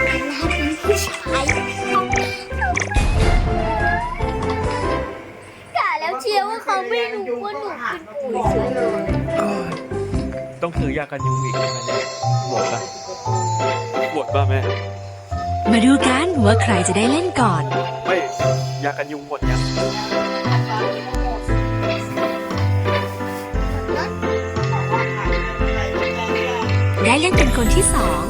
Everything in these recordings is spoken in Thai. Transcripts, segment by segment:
เป็นผู้ชายกะแล้วเชียวว่าเขาไม่รู้ว่าหนูเป็นปุ๋ยเฉยเลยต้องซื้อยากันยุงอีกใช่ไหมเนี่ยหมดปะหมดป่ะแม่ มาดูกันว่าใครจะได้เล่นก่อน ไม่ ยากันยุงหมดยัง ได้เล่นเป็นคนที่สอง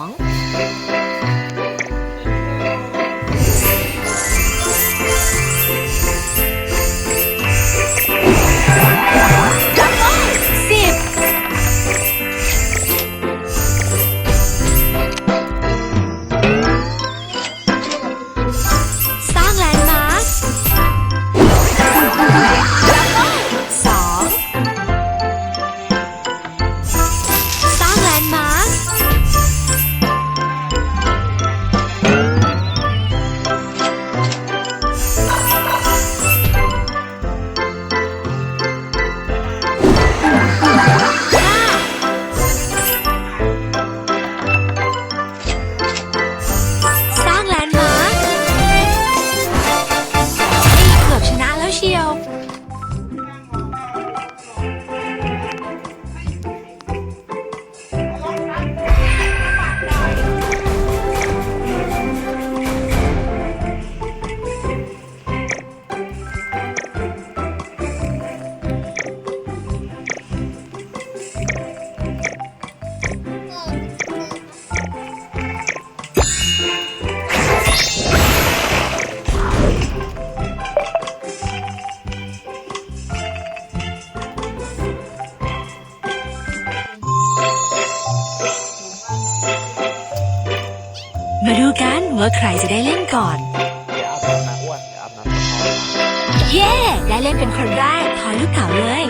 ง ว่าใครจะได้เล่นก่อน เดี๋ยวอาบน้ำนะอ้วนเดี๋ยวอาบน้ำกับพ่อเย้ได้เล่นเป็นคนแรกถอยลูกเก่าเลย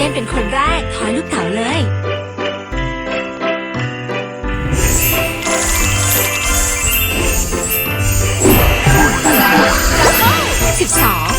เล่นเป็นคนแรกทอยลูกเต๋าเลยสิบสอง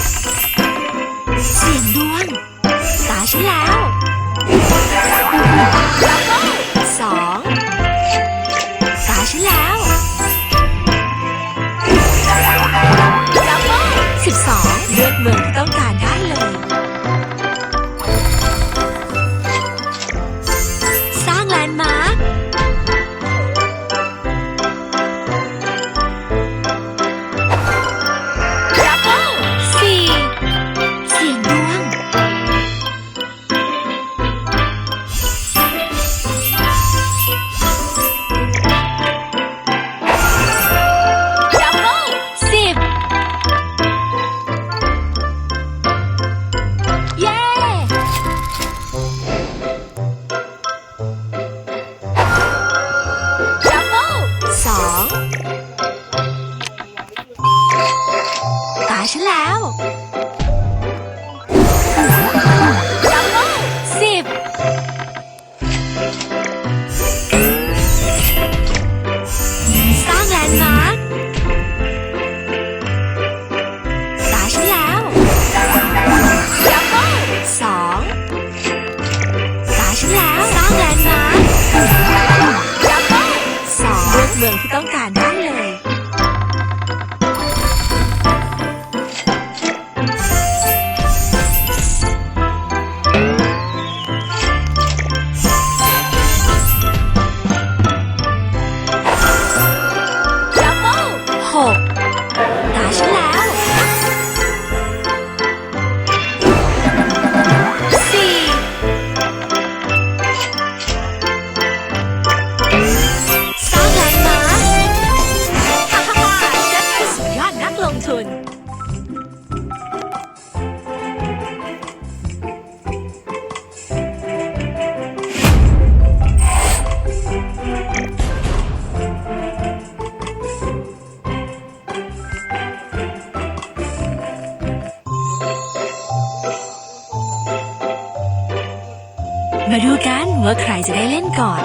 ว่าใครจะได้เล่นก่อน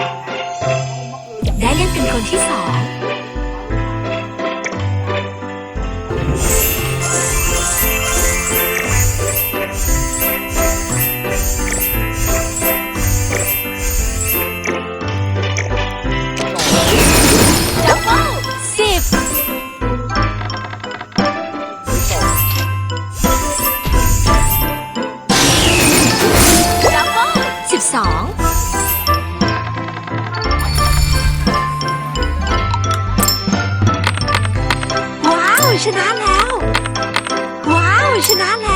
ได้เล่นเป็นคนที่สอง ดับเบิสิบ ดับเบิสิบสอง ชนะแล้ว ว้าว ชนะแล้ว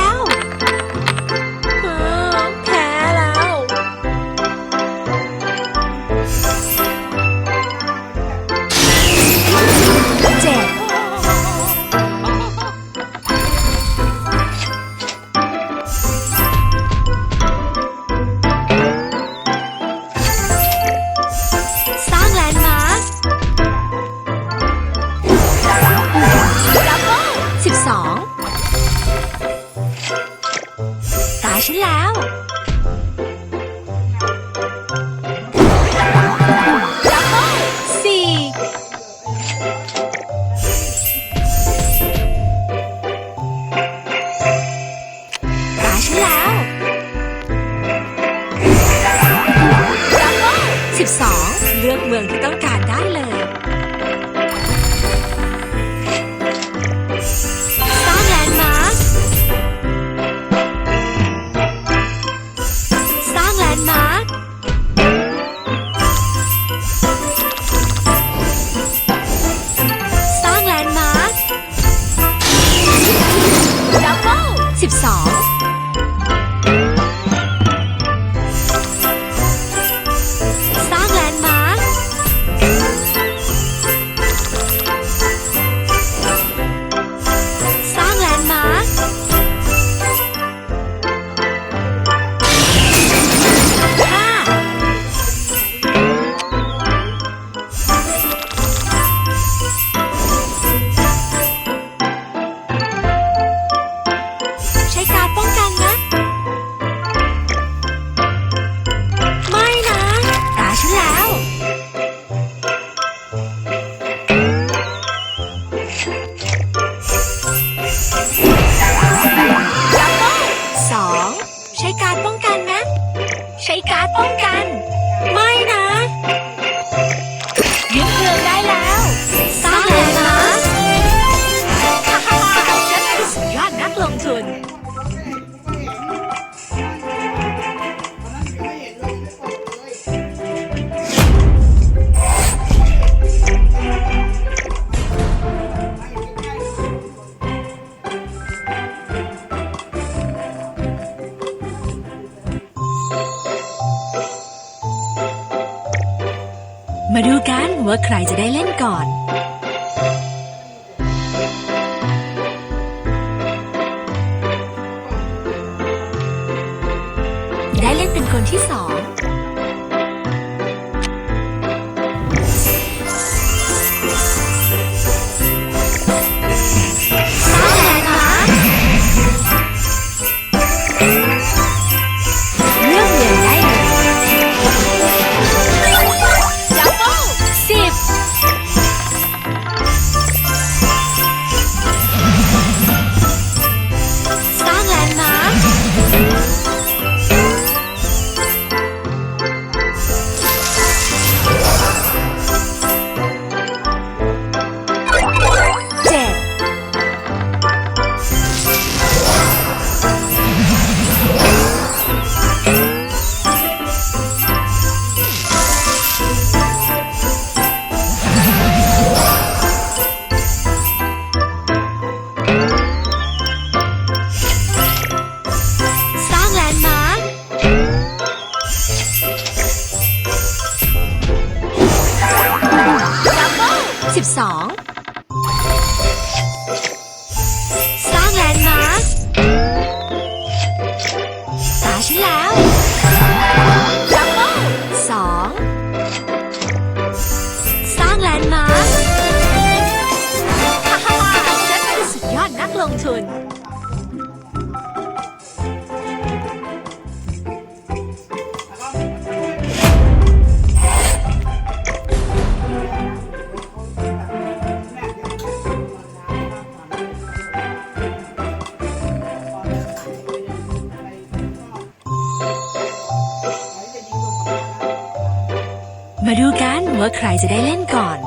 ว่าใครจะได้เล่นก่อน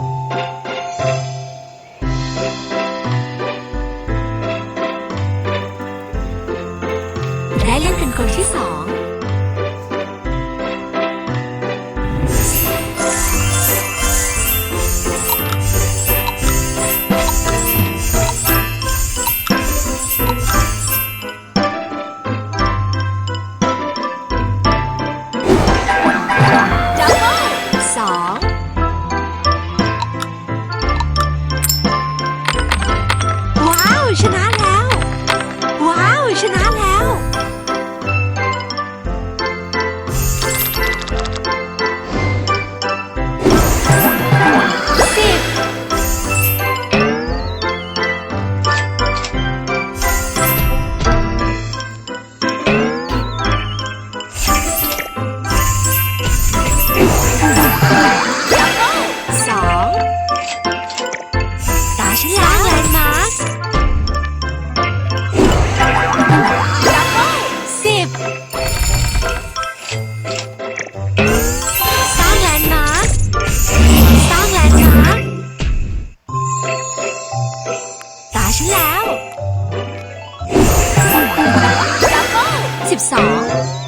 นะแล้ว ว้าว ชนะ 12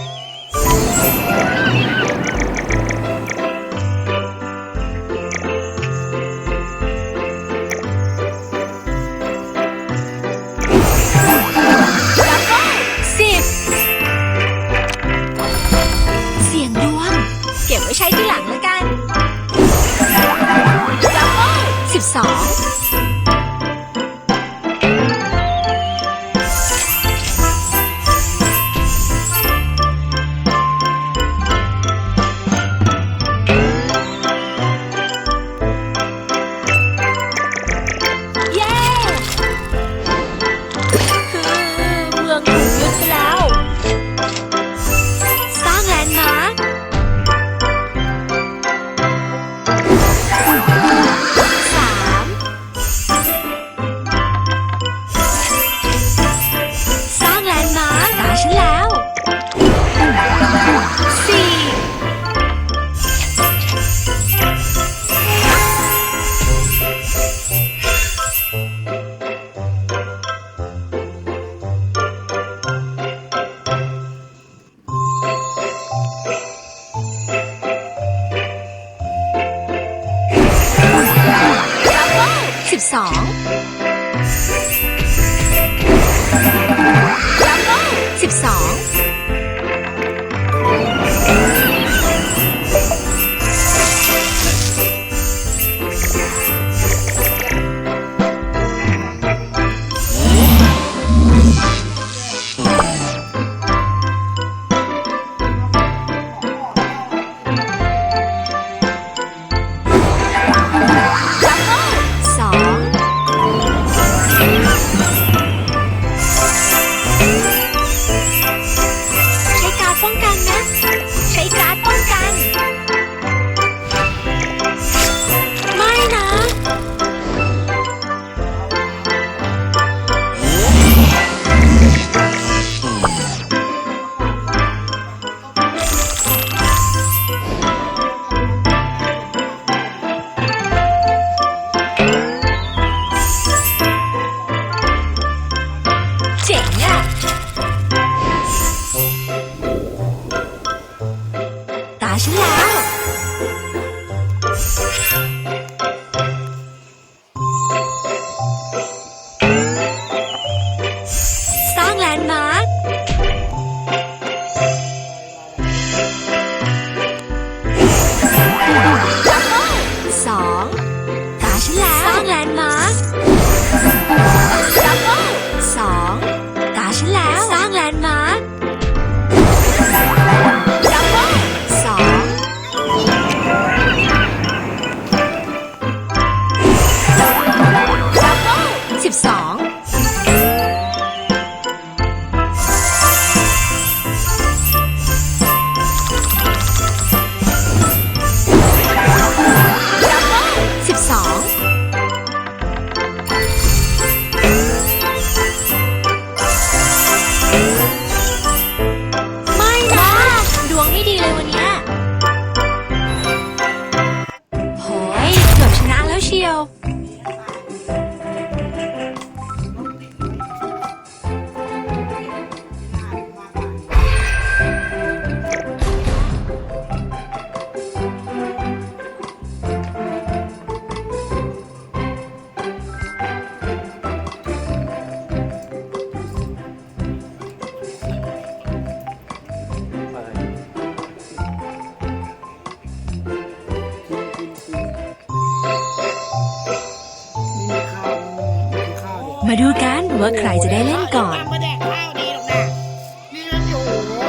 ว่าใครจะได้เล่นก่อน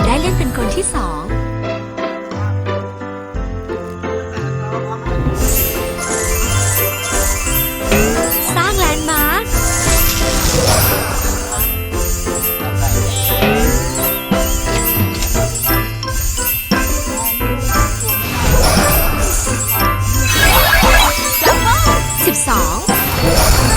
ได้เล่นเป็นคนที่สองสร้างแลนด์มาร์คสิบสอง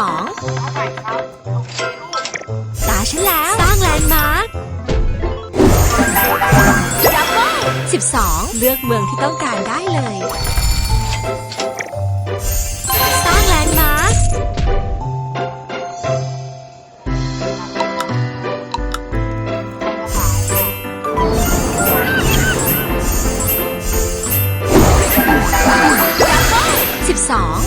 2ตาฉันแล้ว สร้างแลนด์มาร์คจับคู่สิบสองเลือกเมืองที่ต้องการได้เลย สร้างแลนด์มาร์คสิบสอง